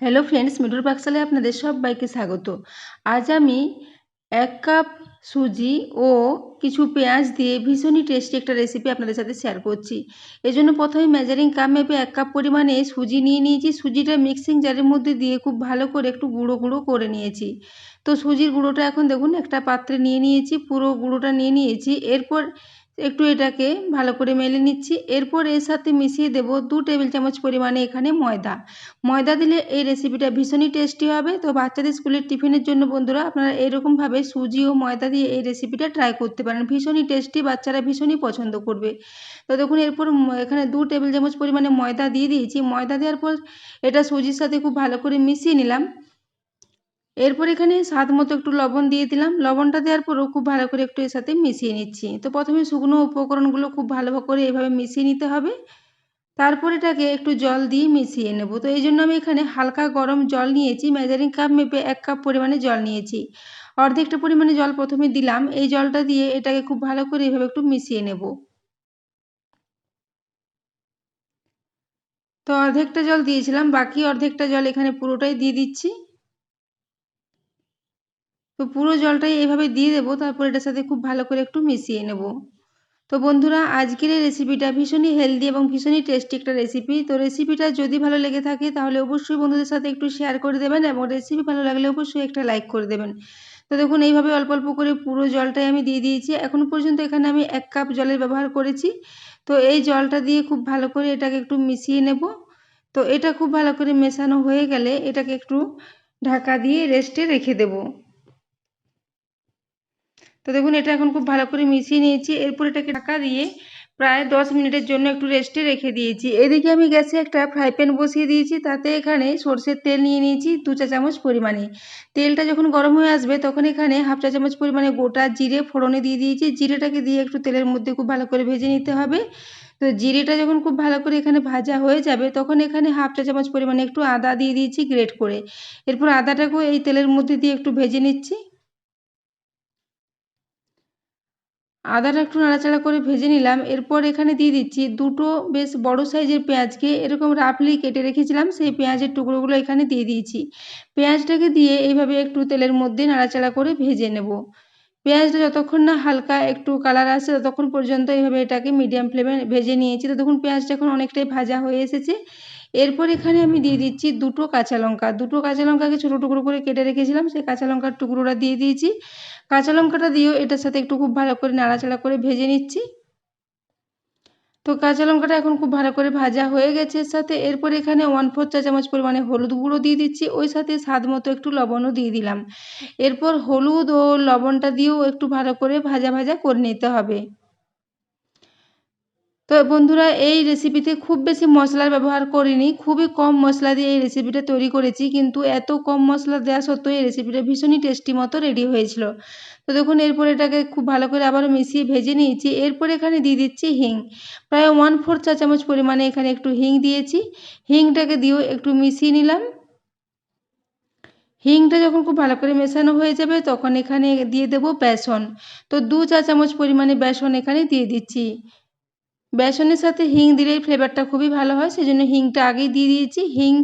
Hello friends middle পাকশালে আপনাদের সবাইকে স্বাগত। আজ আমি এক কাপ সুজি ও কিছু পেঁয়াজ দিয়ে ভীষণই টেস্টি একটা রেসিপি আপনাদের সাথে শেয়ার করছি। এজন্য প্রথমে মেজারিং কাপ মেপে এক কাপ পরিমাণে সুজি নিয়ে নিয়েছি। সুজিটা মিক্সিং জারের মধ্যে দিয়ে খুব ভালো করে একটু গুঁড়ো গুঁড়ো করে নিয়েছি। তো সুজির গুঁড়োটা এখন দেখুন একটা পাত্রে নিয়ে নিয়েছি, পুরো গুঁড়োটা নিয়ে নিয়েছি। এরপর একটু এটাকে ভালো করে মেলে নিচ্ছি। এরপর এর সাথে মিশিয়ে দেব দু টেবিল চামচ পরিমাণে এখানে ময়দা। ময়দা দিলে এই রেসিপিটা ভীষণই টেস্টি হবে। তো বাচ্চাদের স্কুলের টিফিনের জন্য বন্ধুরা, আপনারা এরকমভাবে সুজি ও ময়দা দিয়ে এই রেসিপিটা ট্রাই করতে পারেন। ভীষণই টেস্টি বাচ্চারা ভীষণই পছন্দ করবে। তো দেখুন, এরপর এখানে দু টেবিল চামচ পরিমাণে ময়দা দিয়ে দিয়েছি। ময়দা দেওয়ার পর এটা সুজির সাথে খুব ভালো করে মিশিয়ে নিলাম। এরপর এখানে স্বাদ মতো একটু লবণ দিয়ে দিলাম। লবণটা দেওয়ার পরও খুব ভালো করে একটু এর সাথে মিশিয়ে নিচ্ছি। তো প্রথমে শুকনো উপকরণগুলো খুব ভালো করে এভাবে মিশিয়ে নিতে হবে। তারপর এটাকে একটু জল দিয়ে মিশিয়ে নেব। তো এই জন্য আমি এখানে হালকা গরম জল নিয়েছি। মেজারিং কাপ মেপে এক কাপ পরিমাণে জল নিয়েছি। অর্ধেকটা পরিমাণে জল প্রথমে দিলাম। এই জলটা দিয়ে এটাকে খুব ভালো করে এভাবে একটু মিশিয়ে নেব। তো অর্ধেকটা জল দিয়েছিলাম। বাকি অর্ধেকটা জল এখানে পুরোটাই দিয়ে দিচ্ছি। তো পুরো জলটাই এইভাবে দিয়ে দেবো, তারপর এটার সাথে খুব ভালো করে একটু মিশিয়ে নেব। তো বন্ধুরা, আজকের এই রেসিপিটা ভীষণই হেলদি এবং ভীষণই টেস্টি একটা রেসিপি তো রেসিপিটা যদি ভালো লেগে থাকে, তাহলে অবশ্যই বন্ধুদের সাথে একটু শেয়ার করে দেবেন এবং রেসিপি ভালো লাগলে অবশ্যই একটা লাইক করে দেবেন। তো দেখুন, এইভাবে অল্প অল্প করে পুরো জলটাই আমি দিয়ে দিয়েছি। এখন পর্যন্ত এখানে আমি এক কাপ জলের ব্যবহার করেছি। তো এই জলটা দিয়ে খুব ভালো করে এটাকে একটু মিশিয়ে নেব। তো এটা খুব ভালো করে মেশানো হয়ে গেলে এটাকে একটু ঢাকা দিয়ে রেস্টে রেখে দেবো। তো দেখুন, এটা এখন খুব ভালো করে মিশিয়ে নিয়েছি। এরপর এটাকে ঢাকা দিয়ে প্রায় দশ মিনিটের জন্য একটু রেস্টে রেখে দিয়েছি। এদিকে আমি গ্যাসে একটা ফ্রাই প্যান বসিয়ে দিয়েছি। তাতে এখানে সর্ষের তেল নিয়ে নিয়েছি, দু চা চামচ পরিমাণে। তেলটা যখন গরম হয়ে আসবে, তখন এখানে হাফ চা চামচ পরিমাণে গোটা জিরে ফোড়নে দিয়ে দিয়েছি। জিরেটাকে দিয়ে একটু তেলের মধ্যে খুব ভালো করে ভেজে নিতে হবে। তো জিরেটা যখন খুব ভালো করে এখানে ভাজা হয়ে যাবে, তখন এখানে হাফ চা চামচ পরিমাণে একটু আদা দিয়ে দিয়েছি গ্রেট করে। এরপর আদাটাকেও এই তেলের মধ্যে দিয়ে একটু ভেজে নিচ্ছি। আদাটা একটু নাড়াচাড়া করে ভেজে নিলাম। এরপর এখানে দিয়ে দিচ্ছি দুটো বেশ বড় সাইজের পেঁয়াজকে। এরকম রাফলি কেটে রেখেছিলাম, সেই পেঁয়াজের টুকরোগুলো এখানে দিয়ে দিয়েছি। পেঁয়াজটাকে দিয়ে এইভাবে একটু তেলের মধ্যে নাড়াচাড়া করে ভেজে নেব। পেঁয়াজটা যতক্ষণ না হালকা একটু কালার আসে ততক্ষণ পর্যন্ত এইভাবে এটাকে মিডিয়াম ফ্লেমে ভেজে নিয়েছি। তো দেখুন, পেঁয়াজটা এখন অনেকটাই ভাজা হয়ে এসেছে। এরপর এখানে আমি দিয়ে দিচ্ছি দুটো কাঁচা লঙ্কা। দুটো কাঁচা লঙ্কাকে ছোটো টুকরো করে কেটে রেখেছিলাম, সেই কাঁচা লঙ্কার টুকরোটা দিয়ে দিয়েছি। কাঁচা লঙ্কাটা দিয়েও এটার সাথে একটু খুব ভালো করে নাড়াচাড়া করে ভেজে নিচ্ছি। তো কাঁচা লঙ্কাটা এখন খুব ভালো করে ভাজা হয়ে গেছে সাথে। এরপর এখানে ওয়ান ফোর চা চামচ পরিমাণে হলুদ গুঁড়ো দিয়ে দিচ্ছি। ওই সাথে স্বাদ মতো একটু লবণও দিয়ে দিলাম। এরপর হলুদ ও লবণটা দিয়েও একটু ভালো করে ভাজা ভাজা করে নিতে হবে। তো বন্ধুরা, এই রেসিপিতে খুব বেশি মশলার ব্যবহার করিনি। খুবই কম মশলা দিয়ে এই রেসিপিটা তৈরি করেছি, কিন্তু এত কম মশলা দেওয়া সত্ত্বেও এই রেসিপিটা ভীষণই টেস্টি মতো রেডি হয়েছিল। তো দেখুন, এরপর এটাকে খুব ভালো করে আবারও মিশিয়ে ভেজে নিয়েছি। এরপর এখানে দিয়ে দিচ্ছি হিং। প্রায় ওয়ান ফোর চা চামচ পরিমাণে এখানে একটু হিং দিয়েছি। হিংটাকে দিয়েও একটু মিশিয়ে নিলাম। হিংটা যখন খুব ভালো করে মেশানো হয়ে যাবে, তখন এখানে দিয়ে দেব বেসন। তো দু চা চামচ পরিমাণে বেসন এখানে দিয়ে দিচ্ছি। বেসনের সাথে হিং দিলে ফ্লেভারটা খুবই ভালো হয় সেই জন্য হিংটা আগেই দিয়ে দিয়েছি। হিং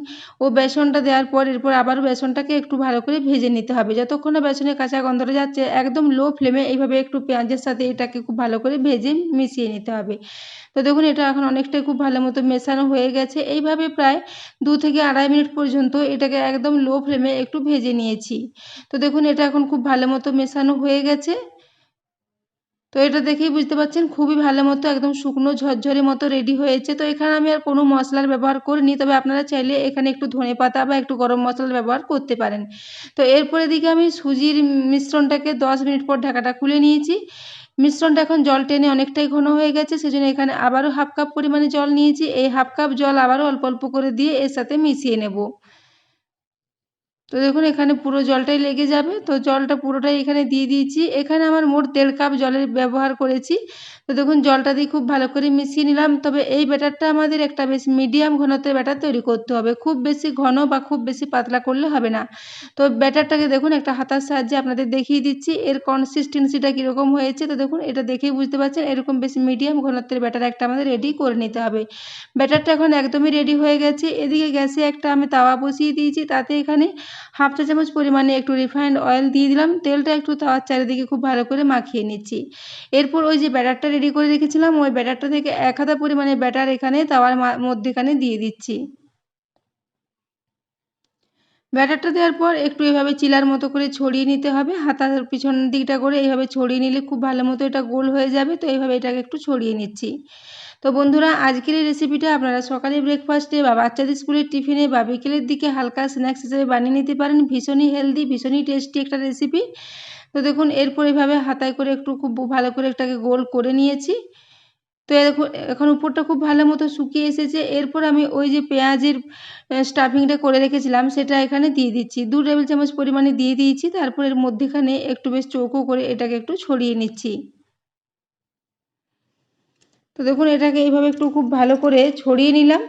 ও বেসনটা দেওয়ার পর এরপর আবারও বেসনটাকে একটু ভালো করে ভেজে নিতে হবে। যতক্ষণ না বেসনের কাঁচা গন্ধটা যাচ্ছে, একদম লো ফ্লেমে এইভাবে একটু পেঁয়াজের সাথে এটাকে খুব ভালো করে ভেজে মিশিয়ে নিতে হবে। তো দেখুন, এটা এখন অনেকটাই খুব ভালো মতো মেশানো হয়ে গেছে। এইভাবে প্রায় দু থেকে আড়াই মিনিট পর্যন্ত এটাকে একদম লো ফ্লেমে একটু ভেজে নিয়েছি। তো দেখুন, এটা এখন খুব ভালো মতো মেশানো হয়ে গেছে। তো এটা দেখেই বুঝতে পারছেন, খুবই ভালো মতো, একদম শুকনো ঝরঝরে মতো রেডি হয়েছে। তো এখানে আমি আর কোনো মশলার ব্যবহার করিনি, তবে আপনারা চাইলে এখানে একটু ধনে পাতা বা একটু গরম মশলার ব্যবহার করতে পারেন। তো এরপরে দিকে আমি সুজির মিশ্রণটাকে দশ মিনিট পর ঢাকাটা খুলে নিয়েছি। মিশ্রণটা এখন জল টেনে অনেকটাই ঘন হয়ে গেছে, সেজন্য এখানে আবারও হাফ কাপ পরিমাণে জল নিয়েছি। এই হাফ কাপ জল আবারও অল্প অল্প করে দিয়ে এর সাথে মিশিয়ে নেব। তো দেখুন, এখানে পুরো জলটাই লেগে যাবে। তো জলটা পুরোটাই এখানে দিয়ে দিয়েছি। এখানে আমার মোট দেড় কাপ জলের ব্যবহার করেছি। তো দেখুন, জলটা দিয়ে খুব ভালো করে মিশিয়ে নিলাম। তবে এই ব্যাটারটা আমাদের একটা বেশ মিডিয়াম ঘনত্বের ব্যাটার তৈরি করতে হবে। খুব বেশি ঘন বা খুব বেশি পাতলা করলে হবে না। তো ব্যাটারটাকে দেখুন, একটা হাতার সাহায্যে আপনাদের দেখিয়ে দিচ্ছি। এর কনসিস্টেন্সিটা কীরকম হয়েছে তো দেখুন, এটা দেখেই বুঝতে পারছেন। এরকম বেশি মিডিয়াম ঘনত্বের ব্যাটার একটা আমাদের রেডি করে নিতে হবে। ব্যাটারটা এখন একদমই রেডি হয়ে গেছে। এদিকে গ্যাসে একটা আমি তাওয়া বসিয়ে দিয়েছি। তাতে এখানে হাফ চা চামচ পরিমাণে একটু রিফাইন্ড অয়েল দিয়ে দিলাম। তেলটা একটু তাওয়ার চারিদিকে খুব ভালো করে মাখিয়ে নিচ্ছি। এরপর ওই যে ব্যাটারটা রেডি করে রেখেছিলাম, ওই ব্যাটারটা থেকে এক হাতা পরিমাণে ব্যাটার এখানে, তাওয়ার মধ্যেখানে দিয়ে দিচ্ছি। ব্যাটারটা দেওয়ার পর একটু এভাবে চিলার মতো করে ছড়িয়ে নিতে হবে। হাতার পিছন দিকটা করে এইভাবে ছড়িয়ে নিলে খুব ভালো মতো এটা গোল হয়ে যাবে। তো এইভাবে এটাকে একটু ছড়িয়ে নিচ্ছি। তো বন্ধুরা, আজকের এই রেসিপিটা আপনারা সকালে ব্রেকফাস্টে বা বাচ্চাদের স্কুলের টিফিনে বা বিকেলের দিকে হালকা স্ন্যাক্স হিসেবে বানিয়ে নিতে পারেন। ভীষণই হেলদি ভীষণই টেস্টি একটা রেসিপি তো দেখুন, এরপর এভাবে হাতায় করে একটু খুব ভালো করে এটাকে গোল করে নিয়েছি। তো এখন উপরটা খুব ভালো মতো শুকিয়ে এসেছে। এরপর আমি ওই যে পেঁয়াজের স্টাফিংটা করে রেখেছিলাম, সেটা এখানে দিয়ে দিচ্ছি। দু টেবিল চামচ পরিমাণে দিয়ে দিয়েছি, তারপর এর মধ্যেখানে একটু বেশ চৌকো করে এটাকে একটু ছড়িয়ে নিচ্ছি। তো দেখুন, এটাকে এইভাবে একটু খুব ভালো করে ছড়িয়ে নিলাম।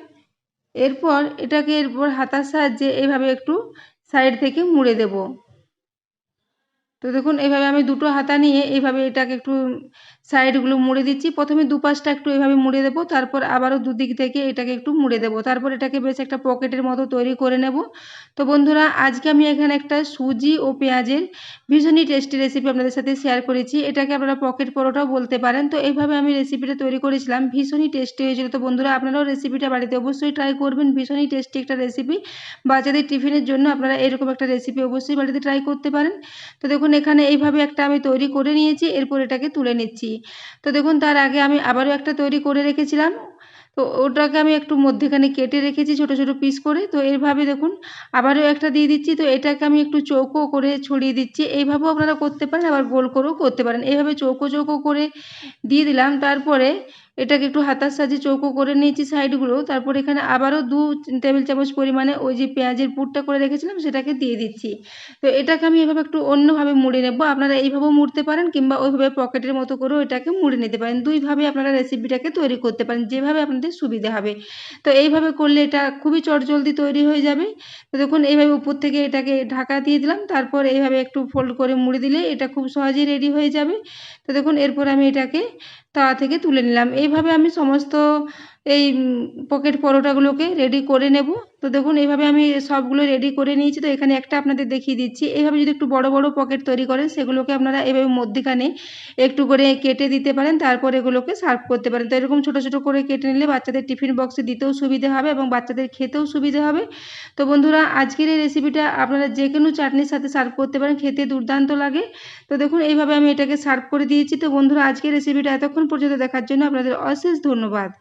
এরপর এটাকে এরপর হাতার সাহায্যে এইভাবে একটু সাইড থেকে মুড়ে দেব। তো দেখুন এইভাবে আমি দুটো হাতা নিয়ে এইভাবে এটাকে একটু সাইডগুলো মুড়ে দিচ্ছি। প্রথমে দুপাশটা একটু এভাবে মুড়ে দেবো, তারপর আবারও দুদিক থেকে এটাকে একটু মুড়ে দেবো। তারপর এটাকে বেশ একটা পকেটের মতো তৈরি করে নেব। তো বন্ধুরা, আজকে আমি এখানে একটা সুজি ও পেঁয়াজের ভীষণই টেস্টি রেসিপি আপনাদের সাথে শেয়ার করেছি। এটাকে আপনারা পকেট পরোটাও বলতে পারেন। তো এইভাবে আমি রেসিপিটা তৈরি করেছিলাম, ভীষণই টেস্টি হয়েছিল। তো বন্ধুরা, আপনারাও রেসিপিটা বাড়িতে অবশ্যই ট্রাই করবেন। ভীষণই টেস্টি একটা রেসিপি বাচ্চাদের টিফিনের জন্য আপনারা এরকম একটা রেসিপি অবশ্যই বাড়িতে ট্রাই করতে পারেন। তো দেখুন, এখানে এইভাবে একটা আমি তৈরি করে নিয়েছি। এরপর এটাকে তুলে নিচ্ছি। তো দেখুন, তার আগে আমি আবারও একটা তৈরি করে রেখেছিলাম। তো ওটাকে আমি একটু মধ্যেখানে কেটে রেখেছি ছোট ছোট পিস করে। তো এইভাবে দেখুন, আবারও একটা দিয়ে দিচ্ছি। তো এটাকে আমি একটু চৌকো করে ছড়িয়ে দিচ্ছি। এইভাবেও আপনারা করতে পারেন, আবার গোল করেও করতে পারেন। এইভাবে চৌকো চৌকো করে দিয়ে দিলাম। তারপরে এটাকে একটু হাতার সাহায্যে চৌকো করে নিয়েছি সাইডগুলো তারপর এখানে আবারও দু টেবিল চামচ পরিমাণে ওই যে পেঁয়াজের পুরটা করে রেখেছিলাম, সেটাকে দিয়ে দিচ্ছি। তো এটাকে আমি এভাবে একটু অন্যভাবে মুড়ে নেব। আপনারা এইভাবেও মুড়তে পারেন কিংবা ওইভাবে পকেটের মতো করেও এটাকে মুড়ে নিতে পারেন। দুইভাবে আপনারা রেসিপিটাকে তৈরি করতে পারেন, যেভাবে আপনাদের সুবিধে হবে। তো এইভাবে করলে এটা খুবই চটজলদি তৈরি হয়ে যাবে। তো দেখুন, এইভাবে উপর থেকে এটাকে ঢাকা দিয়ে দিলাম। তারপর এইভাবে একটু ফোল্ড করে মুড়ে দিলে এটা খুব সহজেই রেডি হয়ে যাবে। তো দেখুন, এরপর আমি এটাকে তাওয়া থেকে তুলে নিলাম। এইভাবে আমি সমস্ত এই পকেট পরোটাগুলোকে রেডি করে নেব। তো দেখুন, এইভাবে আমি সবগুলো রেডি করে নিয়েছি। তো এখানে একটা আপনাদের দেখিয়ে দিচ্ছি। এইভাবে যদি একটু বড় বড় পকেট তৈরি করেন, সেগুলোকে আপনারা এভাবে মধ্যখানে একটু করে কেটে দিতে পারেন। তারপর এগুলোকে সার্ভ করতে পারেন। তো এরকম ছোটো ছোটো করে কেটে নিলে বাচ্চাদের টিফিন বক্সে দিতেও সুবিধে হবে এবং বাচ্চাদের খেতেও সুবিধে হবে। তো বন্ধুরা, আজকের এই রেসিপিটা আপনারা যে কোনো চাটনির সাথে সার্ভ করতে পারেন। খেতে দুর্দান্ত লাগে। তো দেখুন, এইভাবে আমি এটাকে সার্ভ করে দিয়েছি। তো বন্ধুরা, আজকের রেসিপিটা এতক্ষণ পর্যন্ত দেখার জন্য আপনাদের অশেষ ধন্যবাদ।